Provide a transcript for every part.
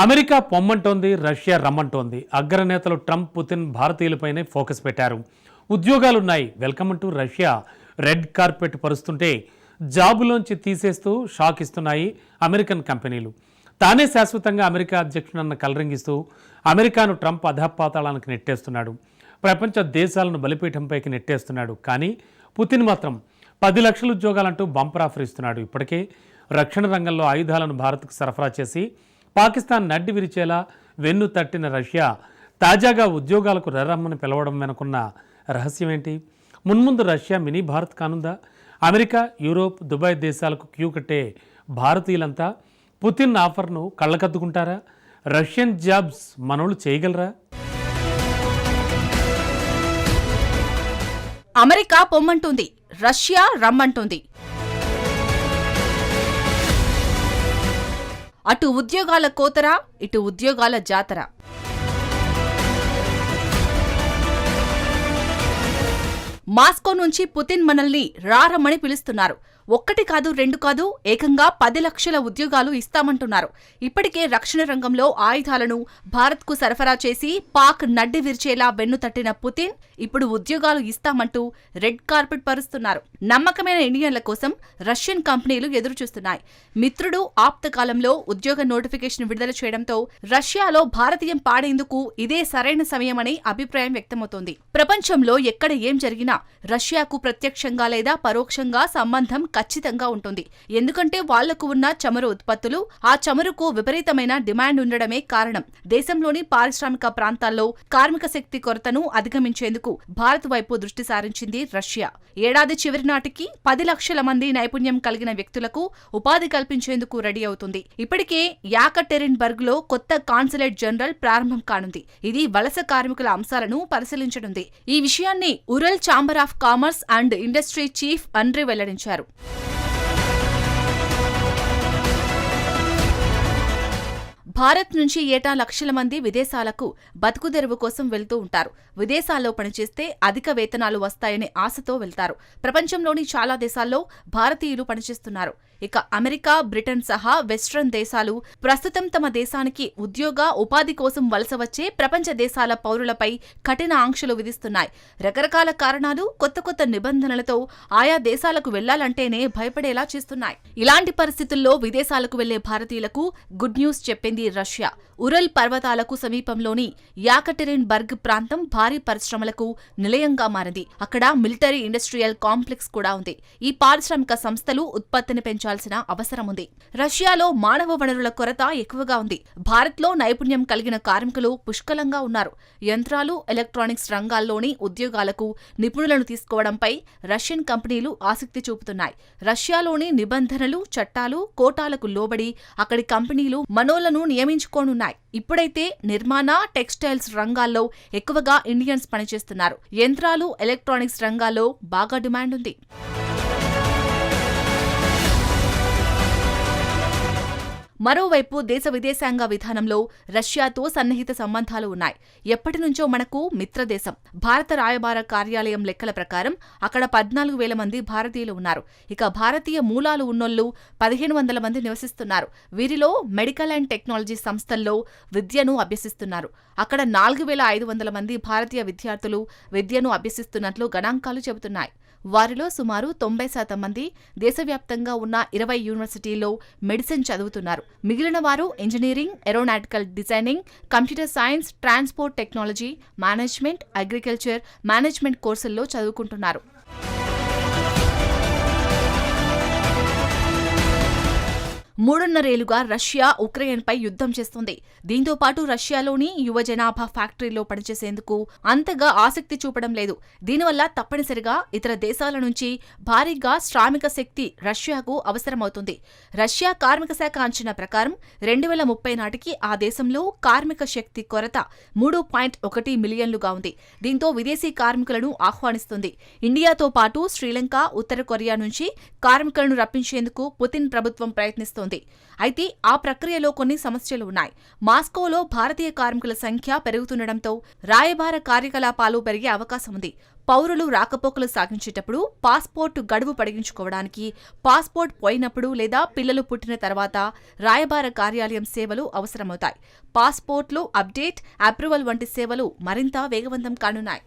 America పొమ్మంటోంది Russia రమ్మంటోంది. అగ్రనేతలు ట్రంప్ పుతిన్ భారతీయులపైనే ఫోకస్ పెట్టారు. ఉద్యోగాలున్నాయి. Welcome to Russia. Red carpet పరుస్తుంటే జాబులోంచి తీసేస్తూ షాక్ ఇస్తున్నాయి అమెరికన్ కంపెనీలు. తానే శాశ్వతంగా అమెరికా అధ్యక్షుడన్న కలరింగిస్తూ అమెరికాను ట్రంప్ అధపాతాళానికి నెట్టేస్తున్నాడు. ప్రపంచ దేశాలను బలిపీఠంపైకి నెట్టేస్తున్నాడు. కానీ పుతిన్ మాత్రం పది లక్షల ఉద్యోగాలంటూ బంపర్ ఆఫర్ ఇస్తున్నాడు. ఇప్పటికే రక్షణ రంగంలో ఆయుధాలను భారత్కు సరఫరా చేసి పాకిస్తాన్ నడ్డి విరిచేలా వెన్ను తట్టిన రష్యా తాజాగా ఉద్యోగాలకు రమ్మని పిలవడం వెనుకున్న రహస్యం ఏంటి మున్ముందు రష్యా మినీ భారత్ కానుందా? అమెరికా యూరోప్ దుబాయ్ దేశాలకు క్యూ కట్టే భారతీయులంతా పుతిన్ ఆఫర్ను కళ్ళకద్దుకుంటారా? రష్యన్ జాబ్స్ మనోళ్ళు చేయగలరా? అమెరికా పొమ్మంటుంది రష్యా రమ్మంటుంది. అటు ఉద్యోగాల కోతరా ఇటు ఉద్యోగాల జాతర. మాస్కో నుంచి పుతిన్ మనల్ని రారమ్మని పిలుస్తున్నారు. ఒక్కటి కాదు రెండు కాదు ఏకంగా పది లక్షల ఉద్యోగాలు ఇస్తామంటున్నారు. ఇప్పటికే రక్షణ రంగంలో ఆయుధాలను భారత్కు సరఫరా చేసి పాక్ నడ్డి విరిచేలా వెన్ను తట్టిన పుతిన్ ఇప్పుడు ఉద్యోగాలు ఇస్తామంటూ రెడ్ కార్పెట్ పరుస్తున్నారు. నమ్మకమైన ఇండియన్ల కోసం రష్యన్ కంపెనీలు ఎదురుచూస్తున్నాయి. మిత్రుడు ఆప్తకాలంలో ఉద్యోగ నోటిఫికేషన్ విడుదల చేయడంతో రష్యాలో భారతీయం పాడేందుకు ఇదే సరైన సమయమని అభిప్రాయం వ్యక్తమవుతోంది. ప్రపంచంలో ఎక్కడ ఏం జరిగినా రష్యాకు ప్రత్యక్షంగా లేదా పరోక్షంగా సంబంధం ఖచ్చితంగా ఉంటుంది. ఎందుకంటే వాళ్ళకు ఉన్న చమురు ఉత్పత్తులు ఆ చమురుకు విపరీతమైన డిమాండ్ ఉండడమే కారణం. దేశంలోని పారిశ్రామిక ప్రాంతాల్లో కార్మిక శక్తి కొరతను అధిగమించేందుకు భారత్ వైపు దృష్టి సారించింది రష్యా. ఏడాది చివరి నాటికి పది లక్షల మంది నైపుణ్యం కలిగిన వ్యక్తులకు ఉపాధి కల్పించేందుకు రెడీ అవుతుంది. ఇప్పటికే యాకటెరిన్బర్గ్లో కొత్త కాన్సులేట్ జనరల్ ప్రారంభం కానుంది. ఇది వలస కార్మికుల అంశాలను పరిశీలించనుంది. ఈ విషయాన్ని Ural chamber of commerce and industry chief Andrey వెల్లడించారు. భారత్ నుంచి ఏటా లక్షల మంది విదేశాలకు బతుకుదెరువు కోసం వెళ్తూ ఉంటారు. విదేశాల్లో పనిచేస్తే అధిక వేతనాలు వస్తాయనే ఆశతో వెళ్తారు. ప్రపంచంలోని చాలా దేశాల్లో భారతీయులు పనిచేస్తున్నారు. ఇక అమెరికా బ్రిటన్ సహా వెస్ట్రన్ దేశాలు ప్రస్తుతం తమ దేశానికి ఉద్యోగ ఉపాధి కోసం వలస వచ్చే ప్రపంచ దేశాల పౌరులపై కఠిన ఆంక్షలు విధిస్తున్నాయి. రకరకాల కారణాలు కొత్త కొత్త నిబంధనలతో ఆయా దేశాలకు వెళ్ళాలంటేనే భయపడేలా చేస్తున్నాయి. ఇలాంటి పరిస్థితుల్లో విదేశాలకు వెళ్ళే భారతీయులకు గుడ్ న్యూస్ చెప్పింది రష్యా. ఉరల్ పర్వతాలకు సమీపంలోని యాకటెరిన్ బర్గ్ ప్రాంతం భారీ పరిశ్రమలకు నిలయంగా మారింది. అక్కడ మిలిటరీ ఇండస్ట్రియల్ కాంప్లెక్స్ కూడా ఉంది. ఈ పారిశ్రామిక సంస్థలు ఉత్పత్తిని పెంచారు పెంచాల్సిన అవసరం ఉంది. రష్యాలో మానవ వనరుల కొరత ఎక్కువగా ఉంది. భారత్లో నైపుణ్యం కలిగిన కార్మికులు పుష్కలంగా ఉన్నారు. యంత్రాలు ఎలక్ట్రానిక్స్ రంగాల్లోని ఉద్యోగాలకు నిపుణులను తీసుకోవడంపై రష్యన్ కంపెనీలు ఆసక్తి చూపుతున్నాయి. రష్యాలోని నిబంధనలు చట్టాలు కోటాలకు లోబడి అక్కడి కంపెనీలు మనోళ్ళను నియమించుకోనున్నాయి. ఇప్పుడైతే నిర్మాణ టెక్స్టైల్స్ రంగాల్లో ఎక్కువగా ఇండియన్స్ పనిచేస్తున్నారు. యంత్రాలు ఎలక్ట్రానిక్స్ రంగాల్లో బాగా డిమాండ్ ఉంది. మరోవైపు దేశ విదేశాంగ విధానంలో రష్యాతో సన్నిహిత సంబంధాలు ఉన్నాయి. ఎప్పటి నుంచో మనకు మిత్రదేశం భారత రాయబార కార్యాలయం లెక్కల ప్రకారం అక్కడ పద్నాలుగు వేల మంది భారతీయులు ఉన్నారు. ఇక భారతీయ మూలాలు ఉన్నోళ్ళు పదిహేను వందల మంది నివసిస్తున్నారు. వీరిలో మెడికల్ అండ్ టెక్నాలజీ సంస్థల్లో విద్యను అభ్యసిస్తున్నారు. అక్కడ నాలుగు వేల ఐదు వందల మంది భారతీయ విద్యార్థులు విద్యను అభ్యసిస్తున్నట్లు గణాంకాలు చెబుతున్నాయి. వారిలో సుమారు తొంభై శాతం మంది దేశవ్యాప్తంగా ఉన్న ఇరవై యూనివర్సిటీల్లో మెడిసిన్ చదువుతున్నారు. మిగిలిన వారు engineering aeronautical designing computer science transport technology management agriculture management కోర్సుల్లో చదువుకుంటున్నారు. మూడున్నరేళ్ళుగా రష్యా ఉక్రెయిన్పై యుద్ధం చేస్తుంది. దీంతో పాటు రష్యాలోని యువ జనాభా ఫ్యాక్టరీలో పనిచేసేందుకు అంతగా ఆసక్తి చూపడం లేదు. దీనివల్ల తప్పనిసరిగా ఇతర దేశాల నుంచి భారీగా శ్రామిక శక్తి రష్యాకు అవసరమవుతుంది. రష్యా కార్మిక శాఖ అంచనా ప్రకారం రెండు వేల ముప్పై నాటికి ఆ దేశంలో కార్మిక శక్తి కొరత మూడు పాయింట్ ఒకటి మిలియన్లుగా ఉంది. దీంతో విదేశీ కార్మికులను ఆహ్వానిస్తుంది. ఇండియాతో పాటు శ్రీలంక ఉత్తర కొరియా నుంచి కార్మికులను రప్పించేందుకు పుతిన్ ప్రభుత్వం ప్రయత్నిస్తోంది. చేస్తోంది అయితే ఆ ప్రక్రియలో కొన్ని సమస్యలు ఉన్నాయి మాస్కోలో భారతీయ కార్మికుల సంఖ్య పెరుగుతుండటంతో రాయబార కార్యకలాపాలు పెరిగే అవకాశం ఉంది. పౌరులు రాకపోకలు సాగించేటప్పుడు పాస్పోర్ట్ గడువు పొడిగించుకోవడానికి పాస్పోర్ట్ పోయినప్పుడు లేదా పిల్లలు పుట్టిన తర్వాత రాయబార కార్యాలయం సేవలు అవసరమవుతాయి. పాస్పోర్ట్లు అప్డేట్ అప్రూవల్ వంటి సేవలు మరింత వేగవంతం కానున్నాయి.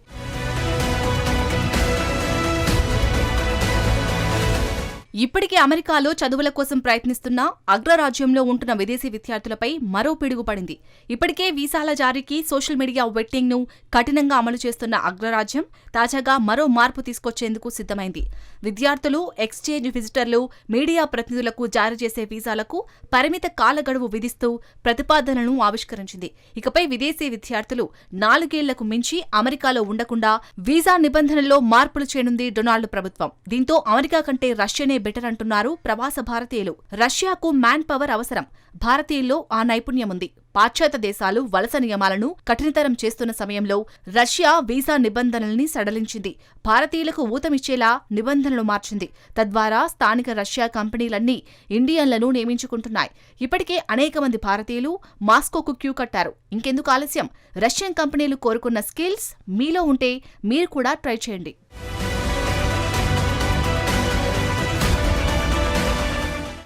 ఇప్పటికే అమెరికాలో చదువుల కోసం ప్రయత్నిస్తున్న అగ్రరాజ్యంలో ఉంటున్న విదేశీ విద్యార్థులపై మరో పిడుగు పడింది. ఇప్పటికే వీసాల జారీకి సోషల్ మీడియా వెట్టింగ్ను కఠినంగా అమలు చేస్తున్న అగ్రరాజ్యం తాజాగా మరో మార్పు తీసుకొచ్చేందుకు సిద్ధమైంది. విద్యార్థులు ఎక్స్చేంజ్ విజిటర్లు మీడియా ప్రతినిధులకు జారీ చేసే వీసాలకు పరిమిత కాల గడువు విధిస్తూ ప్రతిపాదనను ఆవిష్కరించింది. ఇకపై విదేశీ విద్యార్థులు నాలుగేళ్ళకు మించి అమెరికాలో ఉండకుండా వీసా నిబంధనల్లో మార్పులు చేయనుంది డొనాల్డ్ ప్రభుత్వం. దీంతో అమెరికా కంటే రష్యనే బెటర్ అంటున్నారు ప్రవాస భారతీయులు. రష్యాకు మ్యాన్ పవర్ అవసరం. భారతీయుల్లో ఆ నైపుణ్యం ఉంది పాశ్చాత్య దేశాలు వలస నియమాలను కఠినతరం చేస్తున్న సమయంలో రష్యా వీసా నిబంధనల్ని సడలించింది. భారతీయులకు ఊతమిచ్చేలా నిబంధనలు మార్చింది. తద్వారా స్థానిక రష్యా కంపెనీలన్నీ ఇండియన్లను నియమించుకుంటున్నాయి. ఇప్పటికే అనేక మంది భారతీయులు మాస్కోకు క్యూ కట్టారు. ఇంకెందుకు ఆలస్యం? రష్యన్ కంపెనీలు కోరుకున్న స్కిల్స్ మీలో ఉంటే మీరు కూడా ట్రై చేయండి.